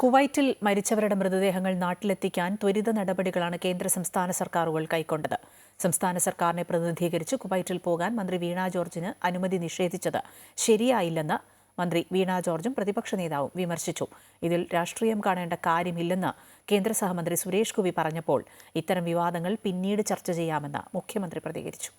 കുവൈറ്റിൽ മരിച്ചവരുടെ മൃതദേഹങ്ങൾ നാട്ടിലെത്തിക്കാൻ ത്വരിത നടപടികളാണ് കേന്ദ്ര സംസ്ഥാന സർക്കാരുകൾ കൈക്കൊണ്ടത്. സംസ്ഥാന സർക്കാരിനെ പ്രതിനിധീകരിച്ച് കുവൈറ്റിൽ പോകാൻ മന്ത്രി വീണ ജോർജിന് അനുമതി നിഷേധിച്ചത് ശരിയായില്ലെന്ന് മന്ത്രി വീണ ജോർജും പ്രതിപക്ഷ നേതാവും വിമർശിച്ചു. ഇതിൽ രാഷ്ട്രീയം കാണേണ്ട കാര്യമില്ലെന്ന് കേന്ദ്ര സഹമന്ത്രി സുരേഷ് ഗോപി പറഞ്ഞപ്പോൾ ഇത്തരം വിവാദങ്ങൾ പിന്നീട് ചർച്ച ചെയ്യാമെന്ന് മുഖ്യമന്ത്രി പ്രതികരിച്ചു.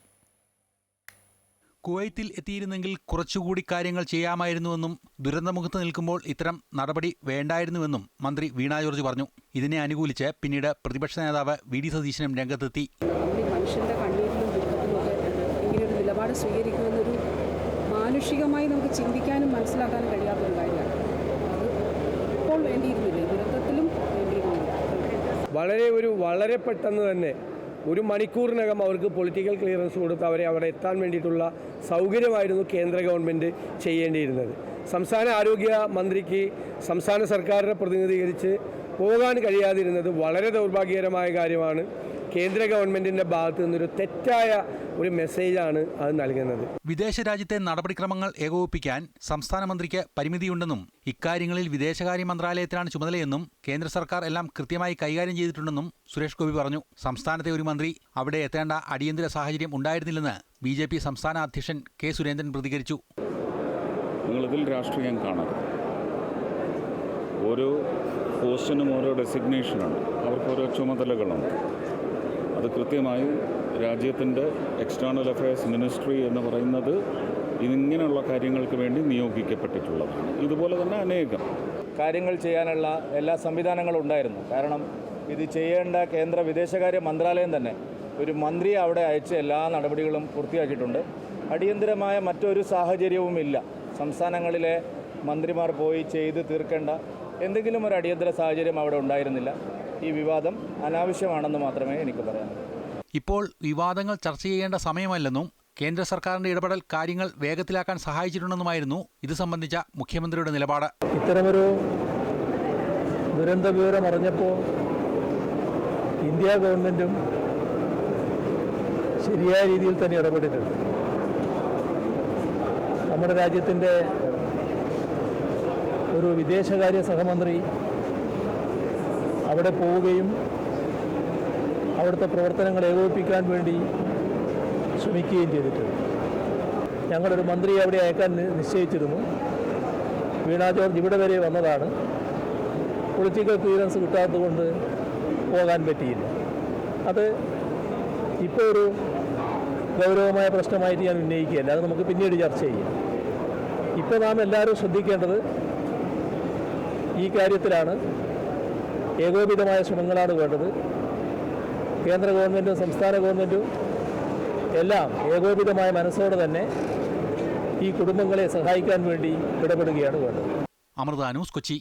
കുവൈത്തിൽ എത്തിയിരുന്നെങ്കിൽ കുറച്ചുകൂടി കാര്യങ്ങൾ ചെയ്യാമായിരുന്നുവെന്നും ദുരന്തമുഖത്ത് നിൽക്കുമ്പോൾ ഇത്തരം നടപടി വേണ്ടായിരുന്നുവെന്നും മന്ത്രി വീണ ജോർജ് പറഞ്ഞു. ഇതിനെ അനുകൂലിച്ച് പിന്നീട് പ്രതിപക്ഷ നേതാവ് വി ഡി സതീശനും രംഗത്തെത്തി. ഈ മനുഷ്യന്റെ കണ്ണീരിലും ഇങ്ങനെയൊരു നിലപാട് സ്വീകരിക്കുമെന്നൊരു മാനുഷികമായി നമുക്ക് ചിന്തിക്കാനും മനസ്സിലാക്കാനും കഴിയാത്തൊരു കാര്യമാണ്. അത് ഇപ്പോൾ വേണ്ടിയിരുന്നില്ല. ദുരന്തത്തിലും വേണ്ടിയിരുന്നില്ല. വളരെ ഒരു വളരെ പെട്ടെന്ന് തന്നെ ഒരു മണിക്കൂറിനകം അവർക്ക് പൊളിറ്റിക്കൽ ക്ലിയറൻസ് കൊടുത്ത് അവരെ അവിടെ എത്താൻ വേണ്ടിയിട്ടുള്ള സൗകര്യമായിരുന്നു കേന്ദ്ര ഗവൺമെന്റ് ചെയ്യേണ്ടിയിരുന്നത്. സംസ്ഥാന ആരോഗ്യ മന്ത്രിക്ക് സംസ്ഥാന സർക്കാരിനെ പ്രതിനിധീകരിച്ച് പോകാൻ കഴിയാതിരുന്നത് വളരെ ദൗർഭാഗ്യകരമായ കാര്യമാണ്. കേന്ദ്ര ഗവൺമെന്റിന്റെ ഭാഗത്തു നിന്നൊരു തെറ്റായ ഒരു മെസ്സേജാണ് അത് നൽകുന്നത്. വിദേശ രാജ്യത്തെ നടപടിക്രമങ്ങൾ ഏകോപിപ്പിക്കാൻ സംസ്ഥാന മന്ത്രിക്ക് പരിമിതിയുണ്ടെന്നും ഇക്കാര്യങ്ങളിൽ വിദേശകാര്യ മന്ത്രാലയത്തിനാണ് ചുമതലയെന്നും കേന്ദ്ര സർക്കാർ എല്ലാം കൃത്യമായി കൈകാര്യം ചെയ്തിട്ടുണ്ടെന്നും സുരേഷ് ഗോപി പറഞ്ഞു. സംസ്ഥാനത്തെ ഒരു മന്ത്രി അവിടെ എത്തേണ്ട അടിയന്തര സാഹചര്യം ഉണ്ടായിരുന്നില്ലെന്ന് ബി ജെ പി സംസ്ഥാന അധ്യക്ഷൻ കെ സുരേന്ദ്രൻ പ്രതികരിച്ചു. നിങ്ങളിതിൽ രാഷ്ട്രീയം കാണരുത്. ഓരോ പോസ്റ്റിനും ഓരോ ഡെസിഗ്നേഷനുണ്ട് അവർക്ക് ഓരോ ചുമതലകളുണ്ട്. അത് കൃത്യമായും രാജ്യത്തിന്റെ എക്സ്റ്റേണൽ അഫയേഴ്സ് മിനിസ്ട്രി എന്ന് പറയുന്നത് ഇങ്ങനെയുള്ള കാര്യങ്ങൾക്ക് വേണ്ടി നിയോഗിക്കപ്പെട്ടിട്ടുള്ളതാണ്. ഇതുപോലെ തന്നെ അനേകം കാര്യങ്ങൾ ചെയ്യാനുള്ള എല്ലാ സംവിധാനങ്ങളും ഉണ്ടായിരുന്നു. കാരണം ഇത് ചെയ്യേണ്ട കേന്ദ്ര വിദേശകാര്യ മന്ത്രാലയം തന്നെ ഒരു മന്ത്രിയെ അവിടെ അയച്ച് എല്ലാ നടപടികളും പൂർത്തിയാക്കിയിട്ടുണ്ട്. അടിയന്തരമായ മറ്റൊരു സാഹചര്യവും ഇല്ല. സംസ്ഥാനങ്ങളിലെ മന്ത്രിമാർ പോയി ചെയ്ത് തീർക്കേണ്ട എന്തെങ്കിലും ഒരു അടിയന്തര സാഹചര്യം അവിടെ ഉണ്ടായിരുന്നില്ല. ഈ വിവാദം അനാവശ്യമാണെന്ന് മാത്രമേ എനിക്ക് പറയാനുള്ളൂ. ഇപ്പോൾ വിവാദങ്ങൾ ചർച്ച ചെയ്യേണ്ട സമയമല്ലെന്നും കേന്ദ്ര സർക്കാരിന്റെ ഇടപെടൽ കാര്യങ്ങൾ വേഗത്തിലാക്കാൻ സഹായിച്ചിട്ടുണ്ടെന്നുമായിരുന്നു ഇത് സംബന്ധിച്ച മുഖ്യമന്ത്രിയുടെ നിലപാട്. ഇത്തരമൊരു ദുരന്ത വിവരം അറിഞ്ഞപ്പോൾ ഇന്ത്യ ഗവൺമെന്റും ശരിയായ രീതിയിൽ തന്നെ ഇടപെട്ടിട്ടുണ്ട്. നമ്മുടെ രാജ്യത്തിന്റെ ഒരു വിദേശകാര്യ സഹമന്ത്രി അവിടെ പോവുകയും അവിടുത്തെ പ്രവർത്തനങ്ങൾ ഏകോപിപ്പിക്കാൻ വേണ്ടി ശ്രമിക്കുകയും ചെയ്തിട്ടുണ്ട്. ഞങ്ങളൊരു മന്ത്രിയെ അവിടെ അയക്കാൻ നിശ്ചയിച്ചിരുന്നു. വീണ ജോർജ് ഇവിടെ വരെ വന്നതാണ്. പൊളിറ്റിക്കൽ ക്ലിയറൻസ് കിട്ടാത്തതുകൊണ്ട് പോകാൻ പറ്റിയില്ല. അത് ഇപ്പോൾ ഒരു ഗൗരവമായ പ്രശ്നമായിട്ട് ഞാൻ ഉന്നയിക്കുകയല്ല. അത് നമുക്ക് പിന്നീട് ചർച്ച ചെയ്യാം. ഇപ്പോൾ നാം എല്ലാവരും ശ്രദ്ധിക്കേണ്ടത് ഈ കാര്യത്തിലാണ്. ഏകോപിതമായ ശ്രമങ്ങളാണ് വേണ്ടത്. കേന്ദ്ര ഗവൺമെന്റും സംസ്ഥാന ഗവൺമെന്റും എല്ലാം ഏകോപിതമായ മനസ്സോടെ തന്നെ ഈ കുടുംബങ്ങളെ സഹായിക്കാൻ വേണ്ടി ഇടപെടുകയാണ് വേണ്ടത്. അമൃത ന്യൂസ് കൊച്ചി.